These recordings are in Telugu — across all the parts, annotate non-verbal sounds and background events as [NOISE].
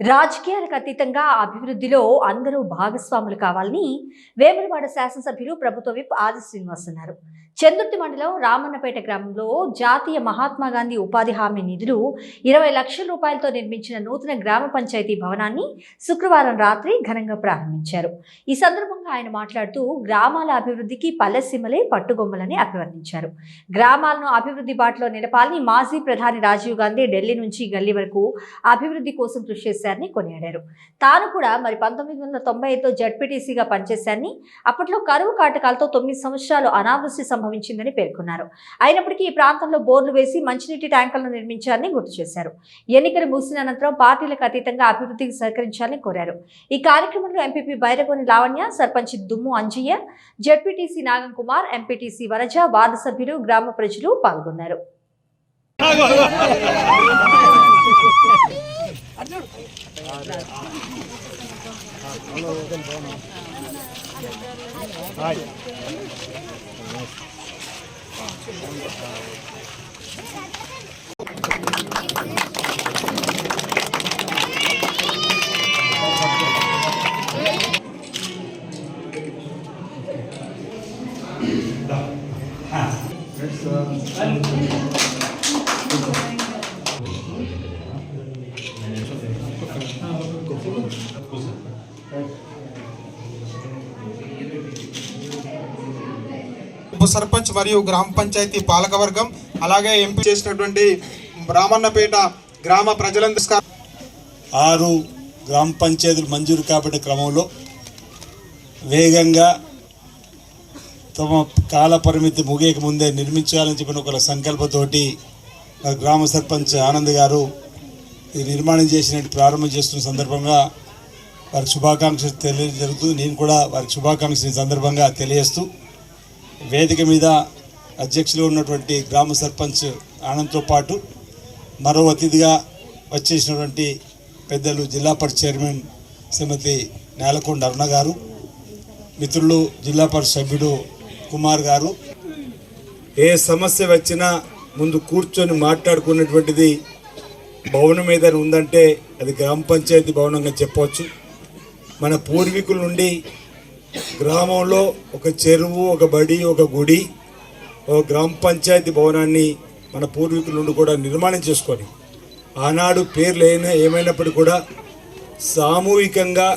రాజకీయాలకు అతీతంగా అభివృద్ధిలో అందరూ భాగస్వాములు కావాలని వేములవాడ శాసనసభ్యులు ప్రభుత్వ విప్ ఆది శ్రీనివాస్ అన్నారు. చందుర్తి మండలం రామన్నపేట గ్రామంలో జాతీయ మహాత్మా గాంధీ ఉపాధి హామీ నిధులు ఇరవై లక్షల రూపాయలతో నిర్మించిన నూతన గ్రామ పంచాయతీ భవనాన్ని శుక్రవారం రాత్రి ఘనంగా ప్రారంభించారు. ఈ సందర్భంగా ఆయన మాట్లాడుతూ గ్రామాల అభివృద్ధికి పల్లెసీమలే పట్టుగొమ్మలని అభివర్ణించారు. గ్రామాలను అభివృద్ధి బాటలో నిలపాలని మాజీ ప్రధాని రాజీవ్ గాంధీ ఢిల్లీ నుంచి గల్లీ వరకు అభివృద్ధి కోసం కృషి పనిచేశారని కొనియాడారు. తాను కూడా మరి పంతొమ్మిది వందల తొంభై ఐదులో జడ్పీటీసీగా పనిచేశారని అప్పట్లో కరువు కాటకాలతో తొమ్మిది సంవత్సరాలు అనావృష్టి సంభవించిందని పేర్కొన్నారు. అయినప్పటికీ ఈ ప్రాంతంలో బోర్లు వేసి మంచినీటి ట్యాంకులను నిర్మించారని గుర్తు చేశారు. ఎన్నికలు ముగిసిన అనంతరం పార్టీలకు అతీతంగా అభివృద్ధికి సహకరించాలని కోరారు. ఈ కార్యక్రమంలో MPP Bairagoni Lavanya sarpanch Dummu Anjaiah ZPTC Nagam Kumar MPTC వరజ వార్డు సభ్యులు గ్రామ ప్రజలు పాల్గొన్నారు. [LAUGHS] 하나, 둘, 셋, ఉప సర్పంచ్ మరియు గ్రామ పంచాయతీ పాలకవర్గం అలాగే ఎంపీ చేసినటువంటి బ్రాహ్మణపేట గ్రామ ప్రజలందరూ ఆరు గ్రామ పంచాయతీలు మంజూరు కాబట్టి క్రమంలో వేగంగా తమ కాల పరిమితి ముగియక ముందే నిర్మించాలని చెప్పిన ఒక సంకల్పతోటి గ్రామ సర్పంచ్ ఆనంద్ గారు ఇది నిర్మాణం చేసిన ప్రారంభం చేస్తున్న సందర్భంగా వారికి శుభాకాంక్షలు తెలియజరుగుతూ నేను కూడా వారికి శుభాకాంక్షలు సందర్భంగా తెలియజేస్తూ వేదిక మీద అధ్యక్షులు ఉన్నటువంటి గ్రామ సర్పంచ్ ఆనంద్తో పాటు మరో అతిథిగా వచ్చేసినటువంటి పెద్దలు జిల్లా పరిషత్ చైర్మన్ శ్రీమతి నేలకొండ అరుణ గారు మిత్రులు జిల్లా పరిషత్ సభ్యుడు కుమార్ గారు. ఏ సమస్య వచ్చినా ముందు కూర్చొని మాట్లాడుకున్నటువంటిది భవనం ఏదైనా ఉందంటే అది గ్రామ పంచాయతీ భవనంగా చెప్పవచ్చు. మన పూర్వీకుల నుండి గ్రామంలో ఒక చెరువు ఒక బడి ఒక గుడి ఒక గ్రామ పంచాయతీ భవనాన్ని మన పూర్వీకుల నుండి కూడా నిర్మాణం చేసుకొని ఆనాడు పేర్లు అయినా ఏమైనప్పటికీ కూడా సామూహికంగా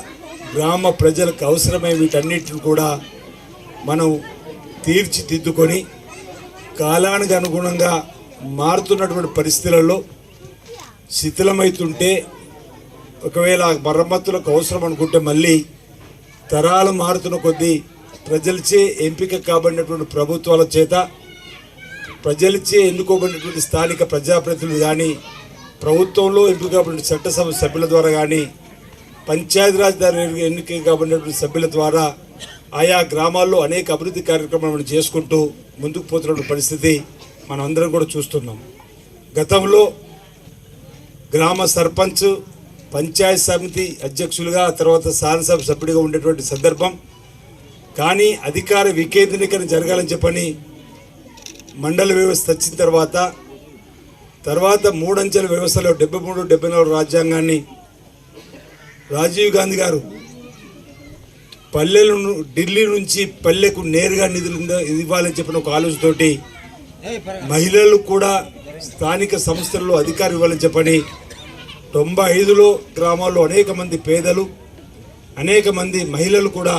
గ్రామ ప్రజలకు అవసరమైన వీటన్నిటిని కూడా మనం తీర్చిదిద్దుకొని కాలానికి అనుగుణంగా మారుతున్నటువంటి పరిస్థితులలో శిథిలమవుతుంటే ఒకవేళ మరమ్మతులకు అవసరం అనుకుంటే మళ్ళీ తరాలు మారుతున్న కొద్దీ ప్రజలచే ఎంపిక కాబడినటువంటి ప్రభుత్వాల చేత ప్రజలచే ఎన్నుకోబడినటువంటి స్థానిక ప్రజాప్రతినిధులు కానీ ప్రభుత్వంలో ఎంపిక కాబడిన చట్టసభ సభ్యుల ద్వారా కానీ పంచాయతీరాజ్ ద్వారా ఎన్నిక కాబడినటువంటి సభ్యుల ద్వారా ఆయా గ్రామాల్లో అనేక అభివృద్ధి కార్యక్రమాలు చేసుకుంటూ ముందుకు పోతున్న పరిస్థితి మనం అందరం కూడా చూస్తున్నాం. గతంలో గ్రామ సర్పంచ్ పంచాయత్ సమితి అధ్యక్షులుగా తర్వాత శాసనసభ సభ్యుడిగా ఉండేటువంటి సందర్భం. కానీ అధికార వికేంద్రీకరణ జరగాలని చెప్పని మండల వ్యవస్థ వచ్చిన తర్వాత తర్వాత మూడంచెల వ్యవస్థలో డెబ్బై మూడు డెబ్బై నాలుగు రాజ్యాంగాన్ని రాజీవ్ గాంధీ గారు పల్లెల ను- ఢిల్లీ నుంచి పల్లెకు నేరుగా నిధులు ఇవ్వాలని చెప్పిన ఒక ఆలోచనతోటి మహిళలు కూడా స్థానిక సంస్థల్లో అధికారం ఇవ్వాలని చెప్పని తొంభై ఐదులో గ్రామాల్లో అనేక మంది పేదలు అనేక మంది మహిళలు కూడా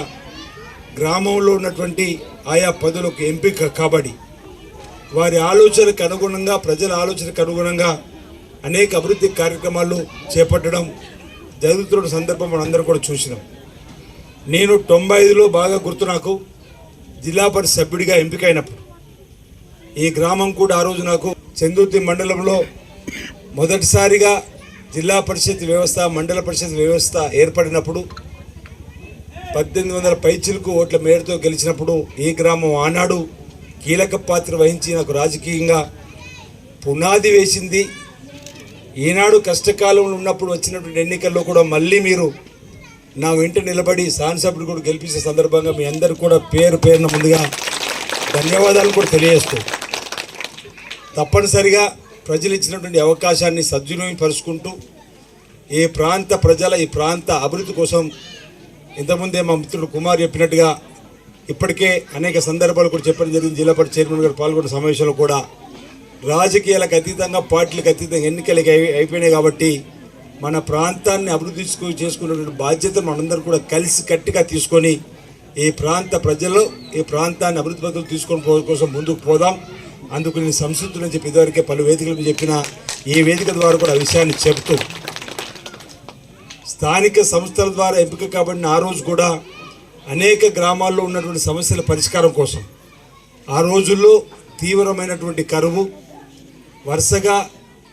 గ్రామంలో ఉన్నటువంటి ఆయా పదులకు ఎంపిక కాబడి వారి ఆలోచనకు అనుగుణంగా ప్రజల ఆలోచనకు అనుగుణంగా అనేక అభివృద్ధి కార్యక్రమాలు చేపట్టడం జరుగుతున్న సందర్భం మనందరం కూడా చూసినాం. నేను తొంభై ఐదులో బాగా గుర్తు నాకు జిల్లా పరిషత్ సభ్యుడిగా ఎంపికైనప్పుడు. ఈ గ్రామం కూడా ఆ రోజు నాకు చందుర్తి మండలంలో మొదటిసారిగా జిల్లా పరిషత్ వ్యవస్థ మండల పరిషత్ వ్యవస్థ ఏర్పడినప్పుడు పద్దెనిమిది వందల పైచిలకు ఓట్ల మేరతో గెలిచినప్పుడు ఈ గ్రామం ఆనాడు కీలక పాత్ర వహించి నాకు రాజకీయంగా పునాది వేసింది. ఈనాడు కష్టకాలంలో ఉన్నప్పుడు వచ్చినటువంటి ఎన్నికల్లో కూడా మళ్ళీ మీరు నా వెంట నిలబడి శాసనసభ్యుడు కూడా గెలిపించే సందర్భంగా మీ అందరు కూడా పేరు పేరున ముందుగా ధన్యవాదాలు కూడా తెలియజేస్తూ. తప్పనిసరిగా ప్రజలు ఇచ్చినటువంటి అవకాశాన్ని సద్వినియోగపరుచుకుంటూ ఈ ప్రాంత ప్రజల ఈ ప్రాంత అభివృద్ధి కోసం ఇంతకుముందే మా మిత్రుడు కుమార్ చెప్పినట్టుగా ఇప్పటికే అనేక సందర్భాలు కూడా చెప్పడం జరిగింది. జిల్లా పరిషత్ చైర్మన్ గారు పాల్గొన్న సమావేశంలో కూడా రాజకీయాలకు అతీతంగా పార్టీలకు అతీతంగా ఎన్నికలకి అయిపోయినాయి కాబట్టి మన ప్రాంతాన్ని అభివృద్ధి తీసుకు చేసుకున్నటువంటి బాధ్యత మనందరం కూడా కలిసి కట్టిగా తీసుకొని ఈ ప్రాంత ప్రజలు ఈ ప్రాంతాన్ని అభివృద్ధి పద్ధతులు తీసుకొని పో కోసం ముందుకు పోదాం. అందుకు నేను సంసిద్ధులని చెప్పి ఇదివరకే పలు వేదికలు చెప్పిన ఈ వేదిక ద్వారా కూడా విషయాన్ని చెబుతూ స్థానిక సంస్థల ద్వారా ఎంపిక కాబడిన ఆ రోజు కూడా అనేక గ్రామాల్లో ఉన్నటువంటి సమస్యల పరిష్కారం కోసం ఆ రోజుల్లో తీవ్రమైనటువంటి కరువు వరుసగా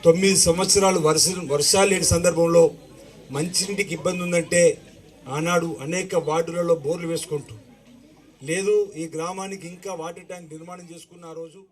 తొమ్మిది సంవత్సరాలు వర్ష వర్షాలు లేని సందర్భంలో మంచినీటికి ఇబ్బంది ఉందంటే ఆనాడు అనేక వార్డులలో బోర్లు వేసుకుంటూ లేదు ఈ గ్రామానికి ఇంకా వాటర్ ట్యాంక్ నిర్మాణం చేసుకున్న ఆ రోజు